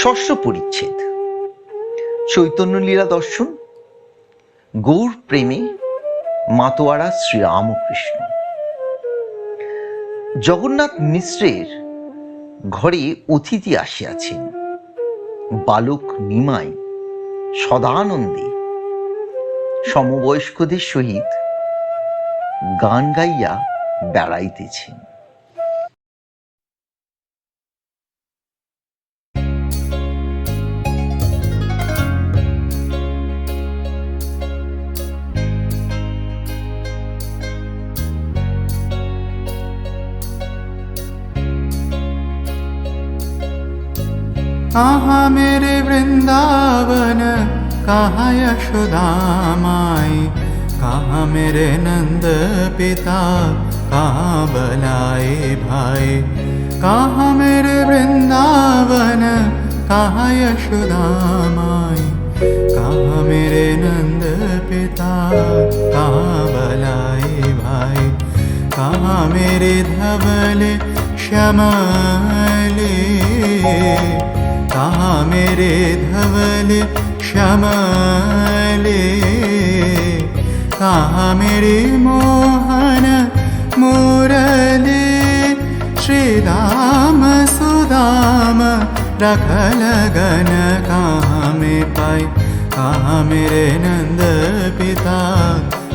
ষষ্ঠ পরিচ্ছেদ। চৈতন্য লীলা দর্শন, গৌর প্রেমে মাতোয়ারা শ্রীরামকৃষ্ণ জগন্নাথ মিশ্রের ঘরে অতিথি আসিয়াছেন। বালক নিমাই সদানন্দে সমবয়স্কদের সহিত গান গাইয়া বেড়াইতেছেন। कहाँ मेरे वृंदावन कहाँ यशोदा माई कहाँ मेरे नंद पिता कहाँ बलाए भाई कहाँ मेरे वृंदावन कहाँ यशोदा माई कहाँ मेरे नंद पिता कहाँ बलाए भाई कहाँ मेरे धवल श्यामले कहाँ मेरे धवल श्यामले कहाँ मेरे मोहन मुरली श्रीराम सुदाम रख लगन कहाँ में कहाँ मेरे नंद पिता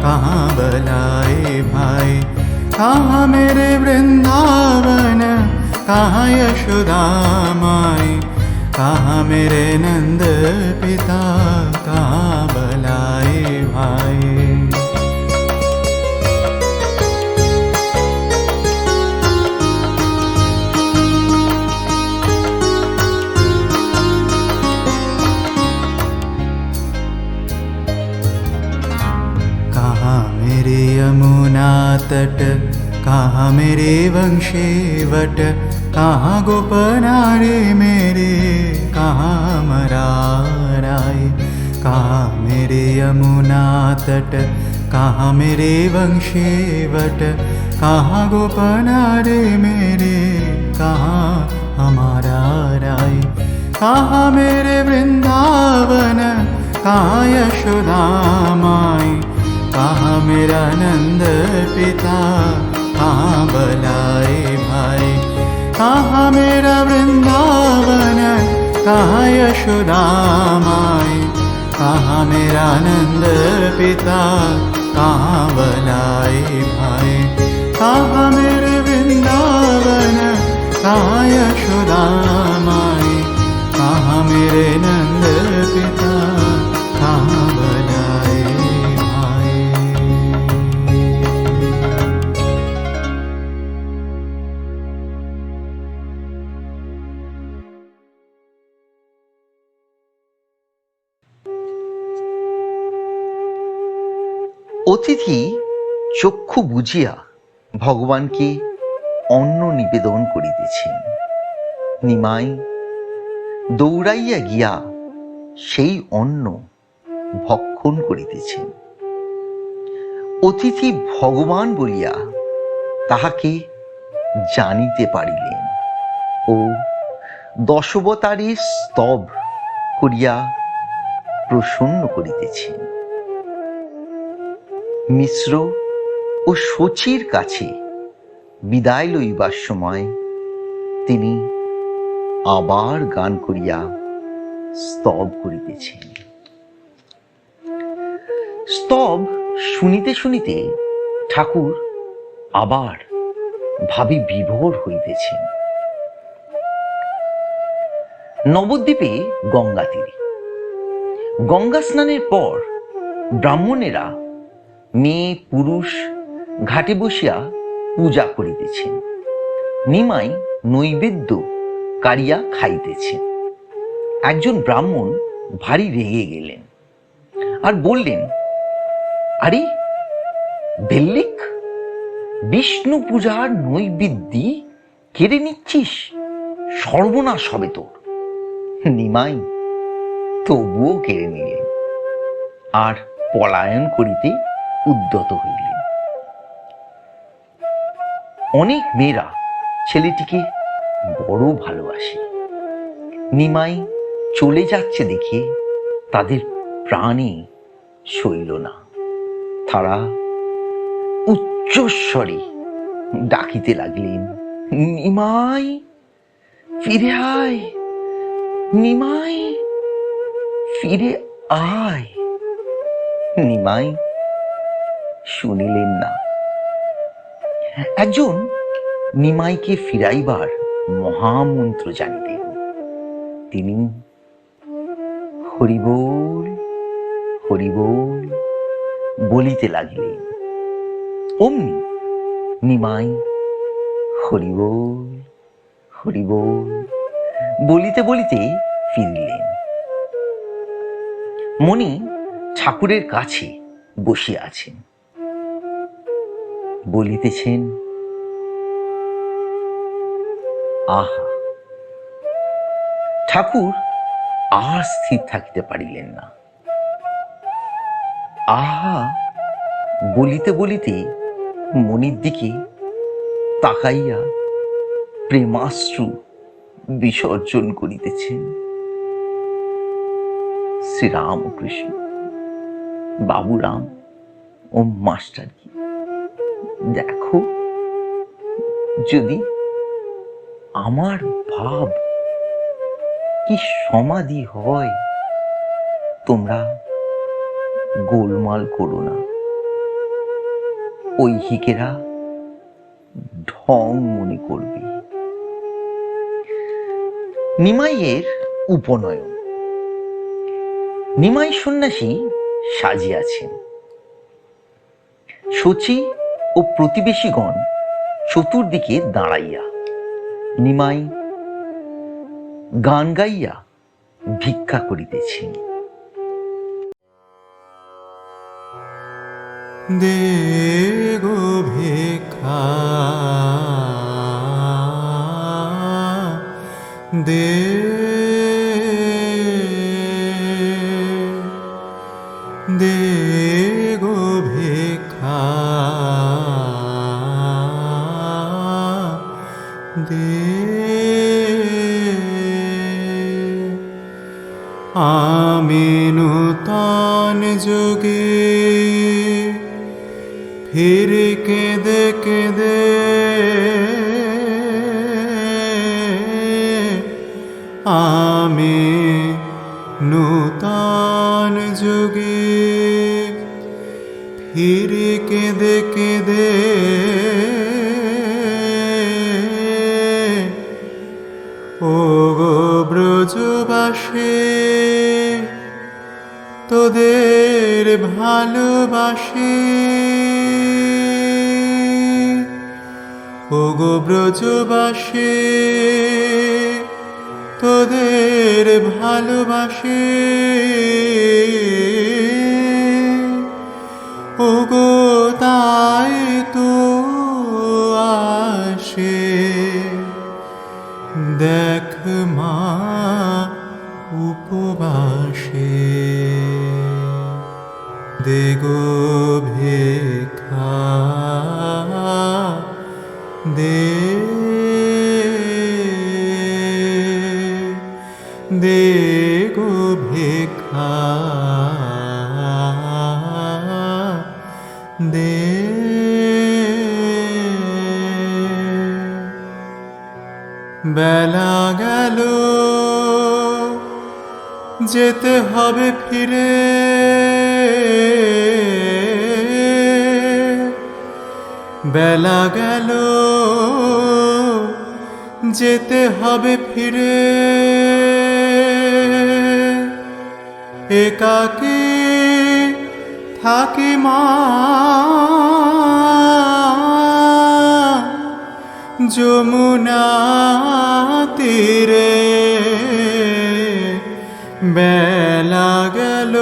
कहाँ बलाए भाई? कहाँ मेरे कहाँ यशोदा माई मेरे नंद पिता कहाँ मेरे यमुना तट कहाँ मेरे वंशेवट कहाँ गोपनारे मेरे कहाँ मराराय कहाँ मेरे यमुना तट, कहाँ मेरे वंशेवट कहाँ गोपनारे मेरे, कहाँ हमारा राय। कहाँ मेरे वृंदावन, कहाँ यशोदा माई। कहाँ मेरा नंद पिता, कहाँ बलाए भाई। कहाँ मेरा वृंदावन कहाँ यशोदा माई कहाँ मेरा नंद पिता भाई कहाँ मेरे वृंदावन? कहाँ यशोदा माई कहाँ मेरे नंद पिता অতিথি চক্ষু বুঝিয়া ভগবানকে অন্ন নিবেদন করিতেছেন। নিমাই দৌড়াইয়া গিয়া সেই অন্ন ভক্ষণ করিতেছেন। অতিথি ভগবান বলিয়া তাহাকে জানিতে পারিলেন ও দশবতারের স্তব করিয়া প্রসন্ন করিতেছেন। মিশ্র ও শচীর কাছে বিদায় লইবার সময় তিনি আবার গান করিয়া স্তব করিতেছেন। স্তব শুনিতে শুনিতে ঠাকুর আবার ভাবি বিভোর হইতেছেন। নবদ্বীপে গঙ্গা তীরে। গঙ্গা স্নানের পর ব্রাহ্মণেরা মেয়ে, পুরুষ, ঘাটে বসিয়া পূজা করিতেছেন। নিমাই নৈবেদ্য কারিয়া খাইতেছেন। একজন ব্রাহ্মণ ভারী রেগে গেলেন আর বললেন, আরে ভেল্লিক বিষ্ণু পূজার নৈবেদ্যি কেড়ে নিচ্ছিস? সর্বনাশ হবে তোর। নিমাই তবুও কেড়ে নিলেন। আর পলায়ন করিতে উদ্যত হইলেন। অনেক মেয়েরা ছেলেটিকে বড় ভালোবাসে। নিমাই চলে যাচ্ছে দেখে তাদের প্রাণে সইল না। তারা উচ্চস্বরে ডাকিতে লাগলেন, নিমাই, ফিরে আয়, নিমাই, ফিরে আয়। নিমাই শুনিলেন না। একজন নিমাইকে ফিরাইবার মহামন্ত্র জানিতেন তিনি হরিবোল হরিবোল বলিতে লাগিলেন, অমনি নিমাই, হরিবোল হরিবোল বলিতে বলিতে ফিরিলেন। মণি ঠাকুরের কাছে বসিয়া আছেন। বলিতেছেন, আহা, ঠাকুর আর স্থির থাকিতে পারিলেন না। আহা, বলিতে বলিতে মনির দিকে তাকাইয়া প্রেমাশ্রু বিসর্জন করিতেছেন। শ্রীরামকৃষ্ণ, বাবুরাম ও মাস্টার কি দেখো, যদি আমার ভাব কি সমাধি হয়, তোমরা গোলমাল করো না। ওই হিকেরা ঢং মনে করবে। নিমাইয়ের উপনয়ন। নিমাই সন্ন্যাসী সাজিয়াছেন সচি ও প্রতিবেশীগণ চতুর্দিকে দাঁড়াইয়া নিমাই গান গাইয়া ভিক্ষা করিতেছেন। দে গো ভিক্ষা দে ভালোবাসে। ও গো ব্রজবাসে তোদের ভালোবাসে। ও গো তাই তো আসে। দেখ মা উপবাসে। দেগো ভিক্ষা দে দেগো ভিক্ষা দে। বেলা গেল যেতে হবে ফিরে। বেলা গেল যেতে হবে ফিরে। একাকে থাকি মা। যমুনা তীরে বেলা গেল।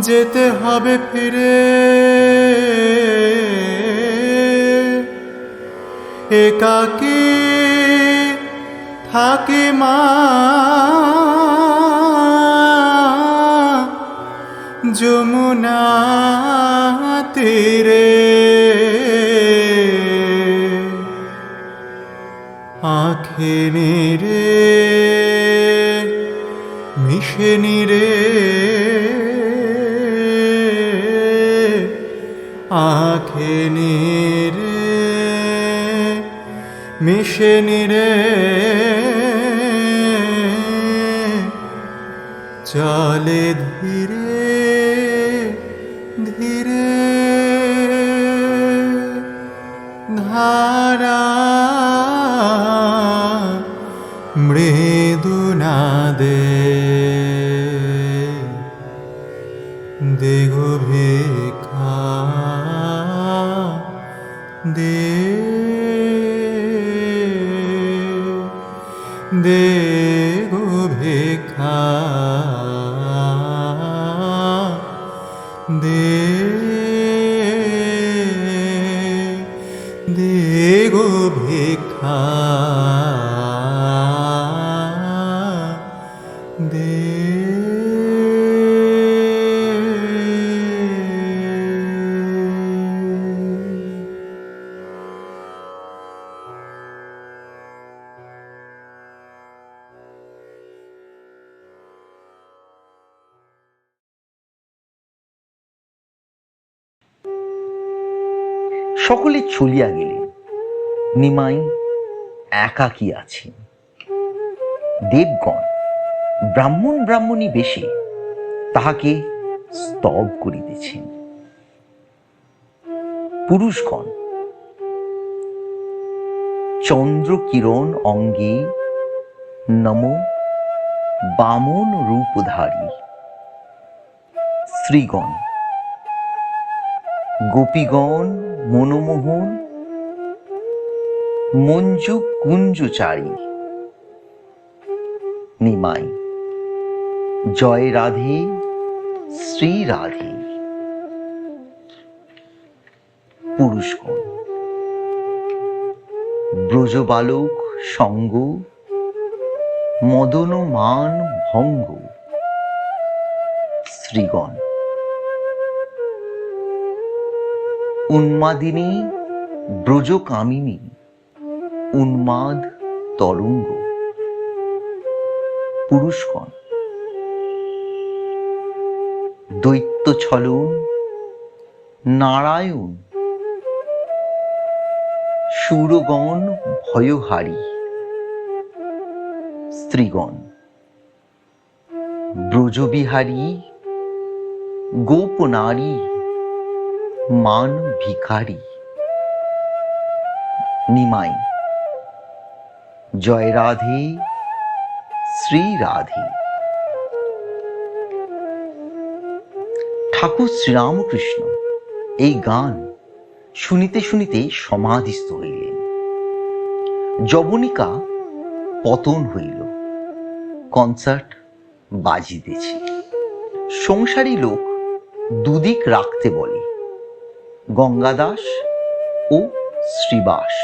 যেতে হবে ফিরে। একাকে থাকে মা। যমুনা তীরে। আখে নিরে মিশে নিরে। আখে নিরে মিশে নিরে চলে ধীরে ধীরে ধারা মৃদু দেগো ভিক্ষা দে দে দেগো ভিক্ষা দে সকলে চলিয়া গেলে নিমাই একাকী আছেন। দেবগণ ব্রাহ্মণ ব্রাহ্মণী বেশে তাহাকে স্তব করিতেছেন। পুরুষগণ চন্দ্র কিরণ অঙ্গে নম বামন রূপধারী শ্রীগণ, গোপীগণ মনমোহন মঞ্জু কুঞ্জচারী নিমাই জয় রাধে শ্রী রাধে। পুরুষগণ ব্রজবালক সঙ্গ মদনমান ভঙ্গ শ্রীগণ। উন্মাদিনী ব্রজকামিনী উন্মাদ তরঙ্গ পুরুষগণ। দৈত্য ছলন নারায়ণ সুরগণ ভয়হারী স্ত্রীগণ। ব্রজবিহারী গোপনারী মান ভিখারি। নিমাই জয় রাধে শ্রী রাধে ঠাকুর শ্রীরামকৃষ্ণ এই গান শুনিতে শুনিতে সমাধিস্থ হইলেন। যবনিকা পতন হইল, কনসার্ট বাজিতেছে। সংসারী লোক দুদিক রাখতে বলে গঙ্গাদাস ও শ্রীবাস।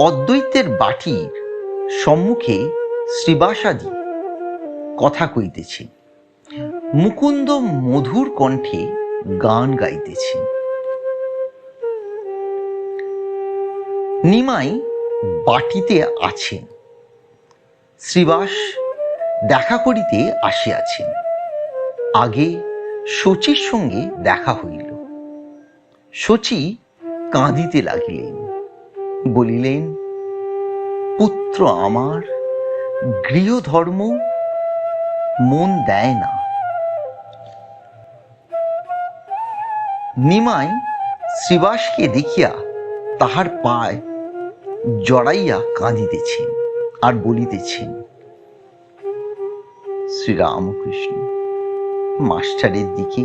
অদ্বৈতের বাটির সম্মুখে শ্রীবাসাদি কথা কইতেছে, মুকুন্দ মধুর কণ্ঠে গান গাইতেছে। নিমাই বাটিতে আছেন, শ্রীবাস দেখা করিতে আসিয়াছেন। আগে শচীর সঙ্গে দেখা হইল। শচী কাঁদিতে লাগিলেন, বলিলেন, পুত্র আমার, গৃহধর্ম মন দেয় না। নিমাই শ্রীবাসকে দেখিয়া তাহার পায় জড়াইয়া কাঁদিতেছেন আর বলিতেছেন, শ্রীরামকৃষ্ণ মাস্টারের দিকে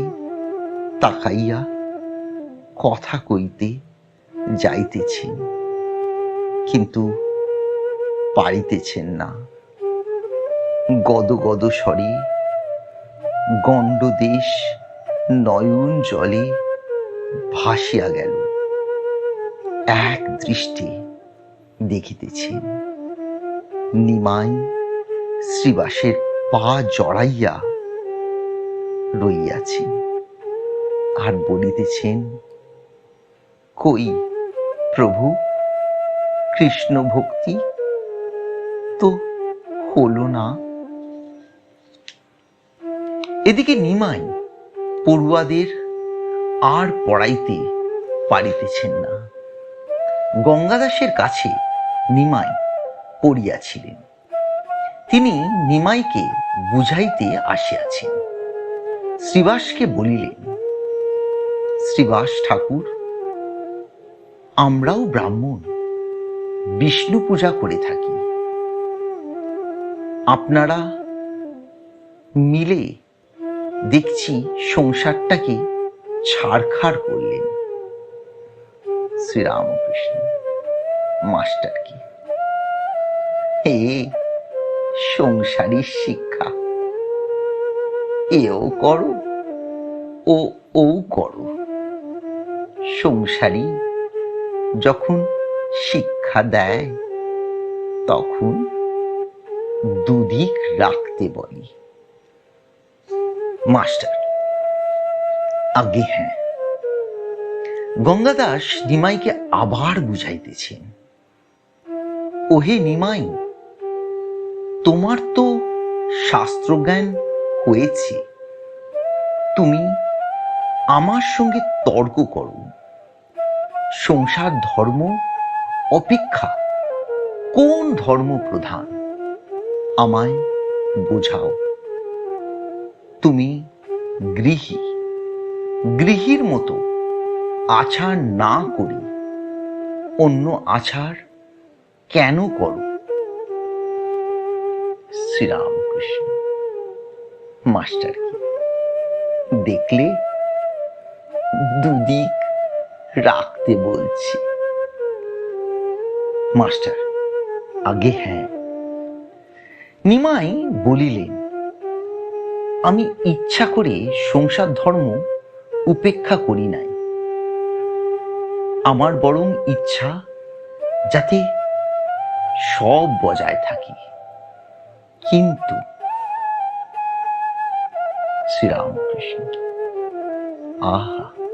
তাকাইয়া কথা কইতে যাইতেছেন, কিন্তু পারিতেছেন না। গদ গদ স্বরে গণ্ডদেশ নয়ন জলে ভাসিয়া গেল। এক দৃষ্টি দেখিতেছেন, নিমাই শ্রীবাসের পা জড়াইয়া রইয়াছেন আর বলিতেছেন, কই প্রভু কৃষ্ণ ভক্তি তো হলো না? এদিকে নিমাই পড়ুয়াদের আর পড়াইতে পারিতেছেন না। গঙ্গাদাসের কাছে নিমাই পড়িয়াছিলেন। তিনি নিমাইকে বুঝাইতে আসিয়াছেন। শ্রীবাসকে বলিলেন শ্রীবাস ঠাকুর, আমরাও ব্রাহ্মণ, বিষ্ণু পূজা করে থাকি। আপনারা মিলে দেখছি সংসারটাকে ছাড়খাড় করলেন। শ্রীরামকৃষ্ণ মাস্টার কি হে সংসারী শিক্ষা এও করো, ও ও করো। সংসারী যখন শিক্ষা দেয়, তখন দুদিক রাখতে বলি। মাস্টার, আগে হ্যাঁ। গঙ্গাদাস নিমাইকে আবার বুঝাইতেছেন। ওহে নিমাই, তোমার তো শাস্ত্রজ্ঞান হয়েছে। তুমি আমার সঙ্গে তর্ক করো। সংসার ধর্ম অপেক্ষা কোন ধর্ম প্রধান? আমায় বোঝাও। তুমি গৃহী। গৃহীর মতো আচার না করি অন্য আচার কেন করো? শ্রীরামকৃষ্ণ। মাস্টার দেখলে দুদিক রাখতে বলছি। মাস্টার, আগে হ্যাঁ। নিমাই বলিলেন, আমি ইচ্ছা করে সংসার ধর্ম উপেক্ষা করি নাই। আমার বরং ইচ্ছা যাতে সব বজায় থাকে। কিন্তু শ্রীরামকৃষ্ণ আহা।